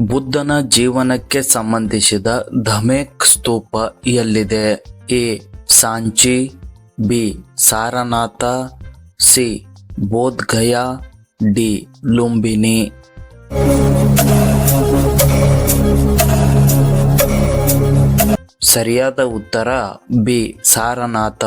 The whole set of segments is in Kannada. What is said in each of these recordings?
ಬುದ್ಧನ ಜೀವನಕ್ಕೆ ಸಂಬಂಧಿಸಿದ ಧಮೇಕ್ ಸ್ತೂಪ ಎಲ್ಲಿದೆ? A. Sanchi, B. Sarnath, C. Bodhgaya, D. Lumbini. ಸರಿಯಾದ ಉತ್ತರ, ಬಿ. ಸಾರನಾಥ.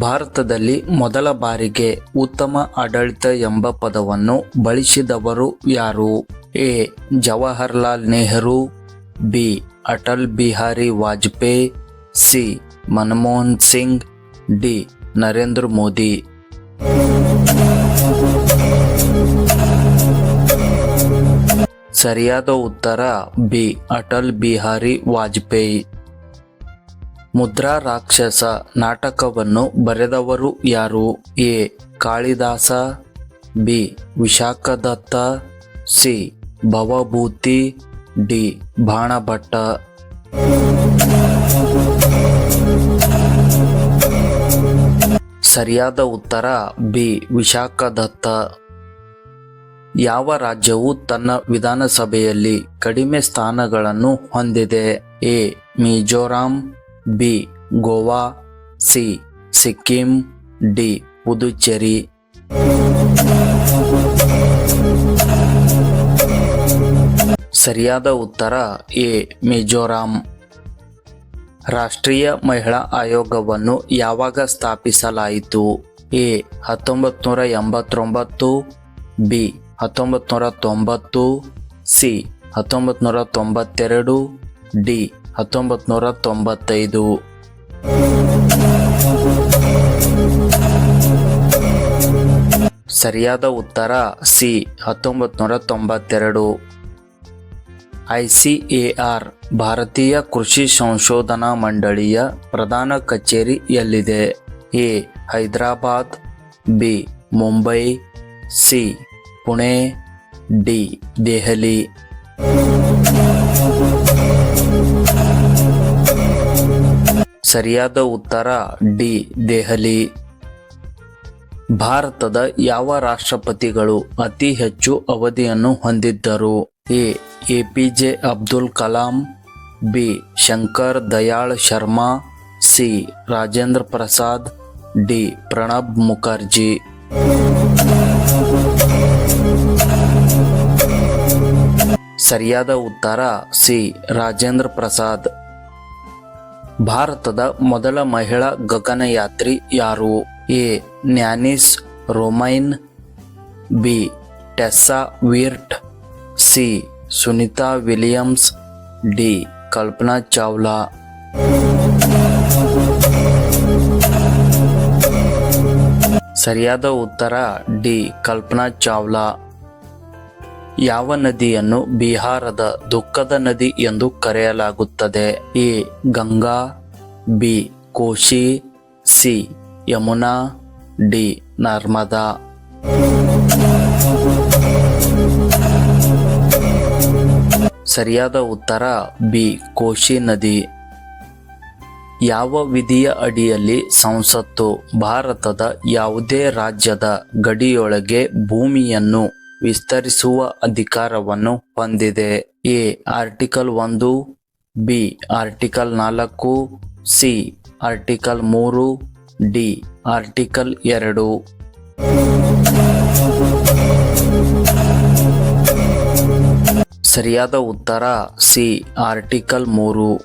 ಭಾರತದಲ್ಲಿ ಮೊದಲ ಬಾರಿಗೆ ಉತ್ತಮ ಆಡಳಿತ ಎಂಬ ಪದವನ್ನು ಬಳಸಿದವರು ಯಾರು? A Jawaharlal Nehru, B Atal Bihari Vajpayee, C Manmohan Singh, D Narendra Modi. ಸರಿಯಾದ ಉತ್ತರ, ಬಿ ಅಟಲ್ ಬಿಹಾರಿ ವಾಜಪೇಯಿ. ಮುದ್ರಾ ರಾಕ್ಷಸ ನಾಟಕವನ್ನು ಬರೆದವರು ಯಾರು? A Kalidasa, B Vishakhadatta, C Bhavabhuti D. Banabhatta. ಸರಿಯಾದ ಉತ್ತರ ಬಿ. ವಿಶಾಖದತ್ತ. ಯಾವ ರಾಜ್ಯವು ತನ್ನ ವಿಧಾನಸಭೆಯಲ್ಲಿ ಕಡಿಮೆ ಸ್ಥಾನಗಳನ್ನು ಹೊಂದಿದೆ? A. Mizoram, B. Goa, C. Sikkim, D. Puducherry. ಸರಿಯಾದ ಉತ್ತರ ಎ. ಮಿಜೋರಾಂ. ರಾಷ್ಟ್ರೀಯ ಮಹಿಳಾ ಆಯೋಗವನ್ನು ಯಾವಾಗ ಸ್ಥಾಪಿಸಲಾಯಿತು? ಎ. ಹತ್ತೊಂಬತ್ತು ನೂರ ಎಂಬತ್ತೊಂಬತ್ತು, ಬಿ. ಹತ್ತೊಂಬತ್ತು ನೂರ ತೊಂಬತ್ತು, ಸಿ. ಹತ್ತೊಂಬತ್ತು ನೂರ ತೊಂಬತ್ತೆರಡು, ಡಿ. ಹತ್ತೊಂಬತ್ತು ನೂರ ತೊಂಬತ್ತೈದು. ಸರಿಯಾದ ಉತ್ತರ ಸಿ. ಹತ್ತೊಂಬತ್ತು ನೂರ ತೊಂಬತ್ತೆರಡು. ಐಸಿಎಆರ್ ಭಾರತೀಯ ಕೃಷಿ ಸಂಶೋಧನಾ ಮಂಡಳಿಯ ಪ್ರಧಾನ ಕಚೇರಿ ಎಲ್ಲಿದೆ? A. Hyderabad, B. Mumbai, C. Pune, D. Delhi. ಸರಿಯಾದ ಉತ್ತರ, ಡಿ. ದೆಹಲಿ. ಭಾರತದ ಯಾವ ರಾಷ್ಟ್ರಪತಿಗಳು ಅತಿ ಹೆಚ್ಚು ಅವಧಿಯನ್ನು ಹೊಂದಿದ್ದರು? A APJ Abdul Kalam B Shankar Dayal Sharma C Rajendra Prasad D Pranab Mukherjee ಸರಿಯಾದ ಉತ್ತರ ಸಿ ರಾಜೇಂದ್ರ ಪ್ರಸಾದ್. ಭಾರತದ ಮೊದಲ ಮಹಿಳಾ ಗಗನಯಾತ್ರಿ ಯಾರು? ಎ ನ್ಯಾನಿಸ್ ರೋಮೈನ್, ಬಿ ಟೆಸ್ಸಾ ವೀರ್ಟ್. C. Sunita Williams, D. Kalpana Chawla. ಸರಿಯಾದ ಉತ್ತರ, ಡಿ. ಕಲ್ಪನಾ ಚಾವ್ಲಾ. ಯಾವ ನದಿಯನ್ನು ಬಿಹಾರದ ದುಃಖದ ನದಿ ಎಂದು ಕರೆಯಲಾಗುತ್ತದೆ? A. Ganga, B. Kosi, C. Yamuna, D. Narmada. ಸರಿಯಾದ ಉತ್ತರ ಬಿ. ಕೋಶಿ ನದಿ. ಯಾವ ವಿಧಿಯ ಅಡಿಯಲ್ಲಿ ಸಂಸತ್ತು? ಭಾರತದ ಯಾವುದೇ ರಾಜ್ಯದ ಗಡಿಯೊಳಗೆ ಭೂಮಿಯನ್ನು ವಿಸ್ತರಿಸುವ ಅಧಿಕಾರವನ್ನು ಹೊಂದಿದೆ. ಎ. ಆರ್ಟಿಕಲ್ ಒಂದು, ಬಿ. ಆರ್ಟಿಕಲ್ ನಾಲ್ಕು, ಸಿ. ಆರ್ಟಿಕಲ್ ಮೂರು, ಡಿ. ಆರ್ಟಿಕಲ್ ಎರಡು. ಸರಿಯಾದ ಉತ್ತರ ಸಿ, ಆರ್ಟಿಕಲ್ ಮೂರು.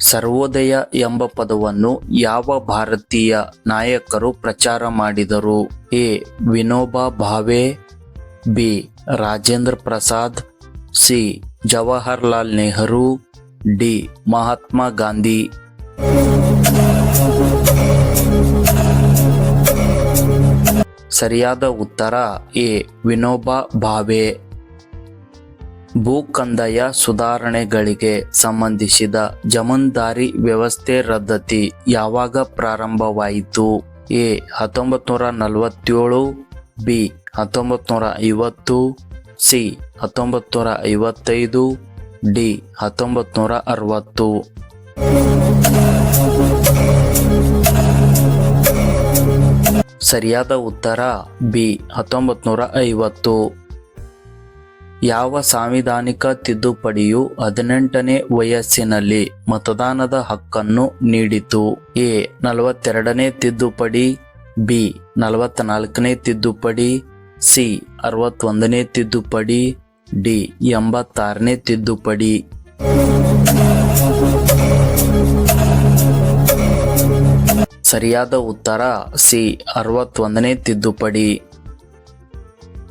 ಸರ್ವೋದಯ ಎಂಬ ಪದವನ್ನು ಯಾವ ಭಾರತೀಯ ನಾಯಕರು ಪ್ರಚಾರ ಮಾಡಿದರು? A, Vinoba Bhave. B, Rajendra Prasad. C, Jawaharlal Nehru. D, Mahatma Gandhi. ಸರಿಯಾದ ಉತ್ತರ ಎ, ವಿನೋಬಾ ಭಾವೆ. ಭೂಕಂದಾಯ ಸುಧಾರಣೆಗಳಿಗೆ ಸಂಬಂಧಿಸಿದ ಜಮೀನ್ದಾರಿ ವ್ಯವಸ್ಥೆ ರದ್ದತಿ ಯಾವಾಗ ಪ್ರಾರಂಭವಾಯಿತು? ಎ ಹತ್ತೊಂಬತ್ತು ನೂರ ನಲವತ್ತೇಳು, ಬಿ ಹತ್ತೊಂಬತ್ತು ನೂರ ಐವತ್ತು, ಸಿ ಹತ್ತೊಂಬತ್ತು ನೂರ ಐವತ್ತೈದು, ಡಿ ಹತ್ತೊಂಬತ್ತು ನೂರ ಅರವತ್ತು. ಸರಿಯಾದ ಉತ್ತರ, ಬಿ ಹತ್ತೊಂಬತ್ತು ನೂರ ಐವತ್ತು. ಯಾವ ಸಾಂವಿಧಾನಿಕ ತಿದ್ದುಪಡಿಯು ಹದಿನೆಂಟನೇ ವಯಸ್ಸಿನಲ್ಲಿ ಮತದಾನದ ಹಕ್ಕನ್ನು ನೀಡಿತು? ಎ, ನಲವತ್ತೆರಡನೇ ತಿದ್ದುಪಡಿ, ಬಿ, ನಲವತ್ನಾಲ್ಕನೇ ತಿದ್ದುಪಡಿ, ಸಿ, ಅರವತ್ತೊಂದನೇ ತಿದ್ದುಪಡಿ, ಡಿ, ಎಂಬತ್ತಾರನೇ ತಿದ್ದುಪಡಿ. ಸರಿಯಾದ ಉತ್ತರ ಸಿ, ಅರವತ್ತೊಂದನೇ ತಿದ್ದುಪಡಿ.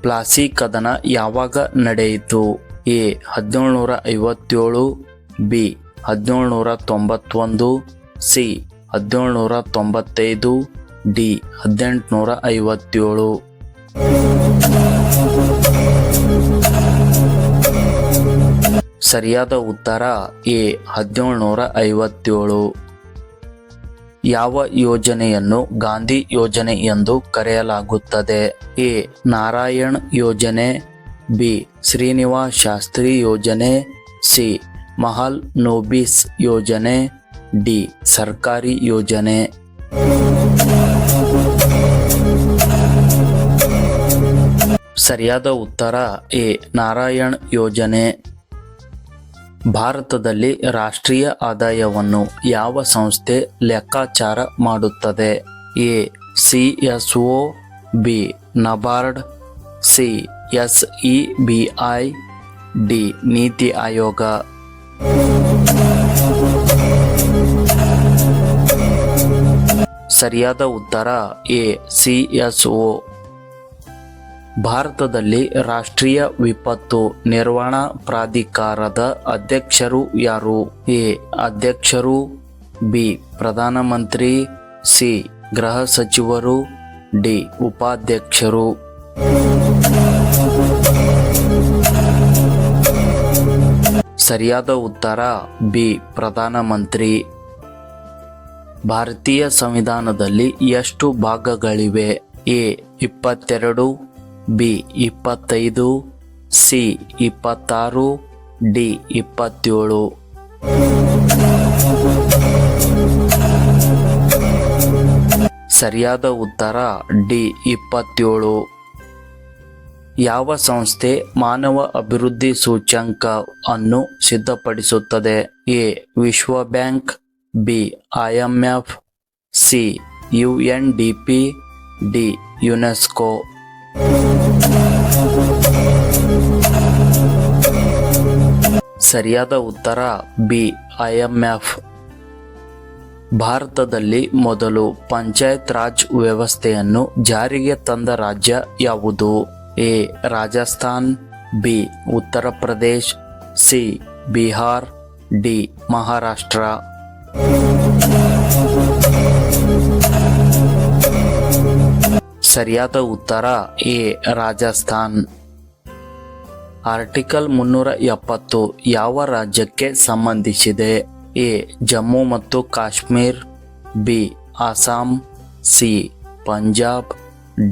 ಪ್ಲಾಸಿ ಕದನ ಯಾವಾಗ ನಡೆಯಿತು? ಎ ಹದಿನೇಳುನೂರ ಐವತ್ತೇಳು ಬಿ ಹದಿನೇಳುನೂರ ತೊಂಬತ್ತೊಂದು ಸಿ ಹದಿನೇಳುನೂರ ತೊಂಬತ್ತೈದು ಡಿ ಹದಿನೆಂಟುನೂರ ಐವತ್ತೇಳು ಸರಿಯಾದ ಉತ್ತರ ಎ ಹದಿನೇಳುನೂರ ಐವತ್ತೇಳು ಯಾವ ಯೋಜನೆಯನ್ನು ಗಾಂಧಿ ಯೋಜನೆ ಎಂದು ಕರೆಯಲಾಗುತ್ತದೆ? ಎ. ನಾರಾಯಣ್ ಯೋಜನೆ, ಬಿ. ಶ್ರೀನಿವಾಸ್ ಶಾಸ್ತ್ರಿ ಯೋಜನೆ, ಸಿ. ಮಹಲ್ ನೋಬಿಸ್ ಯೋಜನೆ, ಡಿ. ಸರ್ಕಾರಿ ಯೋಜನೆ. ಸರಿಯಾದ ಉತ್ತರ ಎ. ನಾರಾಯಣ್ ಯೋಜನೆ. ಭಾರತದಲ್ಲಿ ರಾಷ್ಟ್ರೀಯ ಆದಾಯವನ್ನು ಯಾವ ಸಂಸ್ಥೆ ಲೆಕ್ಕಾಚಾರ ಮಾಡುತ್ತದೆ? A, C S O, B, NABARD, C, S E B I, D, NITI Aayog. ಸರಿಯಾದ ಉತ್ತರ ಎ, ಸಿ ಎಸ್ ಒ. ಭಾರತದಲ್ಲಿ ರಾಷ್ಟ್ರೀಯ ವಿಪತ್ತು ನಿರ್ವಹಣಾ ಪ್ರಾಧಿಕಾರದ ಅಧ್ಯಕ್ಷರು ಯಾರು? ಎ. ಅಧ್ಯಕ್ಷರು, ಬಿ. ಪ್ರಧಾನಮಂತ್ರಿ, ಸಿ. ಗೃಹ ಸಚಿವರು, ಡಿ. ಉಪಾಧ್ಯಕ್ಷರು. ಸರಿಯಾದ ಉತ್ತರ, ಬಿ. ಪ್ರಧಾನಮಂತ್ರಿ. ಭಾರತೀಯ ಸಂವಿಧಾನದಲ್ಲಿ ಎಷ್ಟು ಭಾಗಗಳಿವೆ? ಎ. ಇಪ್ಪತ್ತೆರಡು ಬಿ ಇಪ್ಪತ್ತೈದು, ಸಿ ಇಪ್ಪತ್ತಾರು, ಡಿ ಇಪ್ಪತ್ತೇಳು. ಸರಿಯಾದ ಉತ್ತರ ಡಿ ಇಪ್ಪತ್ತೇಳು. ಯಾವ ಸಂಸ್ಥೆ ಮಾನವ ಅಭಿವೃದ್ಧಿ ಸೂಚ್ಯಂಕ ಅನ್ನು ಸಿದ್ಧಪಡಿಸುತ್ತದೆ? ಎ ವಿಶ್ವ bank, B IMF C U N D P, D UNESCO. ಸರಿಯಾದ ಉತ್ತರ ಬಿ, ಐಎಂಎಫ್. ಭಾರತದಲ್ಲಿ ಮೊದಲು ಪಂಚಾಯತ್ ರಾಜ್ ವ್ಯವಸ್ಥೆಯನ್ನು ಜಾರಿಗೆ ತಂದ ರಾಜ್ಯ ಯಾವುದು? A, Rajasthan, B, Uttar Pradesh, C, Bihar, D, Maharashtra. ಸರಿಯಾದ ಉತ್ತರ ಎ, ರಾಜಸ್ಥಾನ್. ಆರ್ಟಿಕಲ್ ಮುನ್ನೂರ ಎಪ್ಪತ್ತು ಯಾವ ರಾಜ್ಯಕ್ಕೆ ಸಂಬಂಧಿಸಿದೆ? ಎ. ಜಮ್ಮು ಮತ್ತು Kashmir, B. Assam, C. Punjab,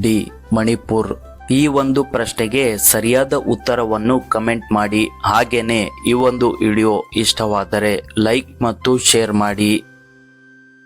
D. Manipur. ಈ ಒಂದು ಪ್ರಶ್ನೆಗೆ ಸರಿಯಾದ ಉತ್ತರವನ್ನು ಕಮೆಂಟ್ ಮಾಡಿ. ಹಾಗೇನೆ ಈ ಒಂದು ವಿಡಿಯೋ ಇಷ್ಟವಾದರೆ ಲೈಕ್ ಮತ್ತು ಶೇರ್ ಮಾಡಿ.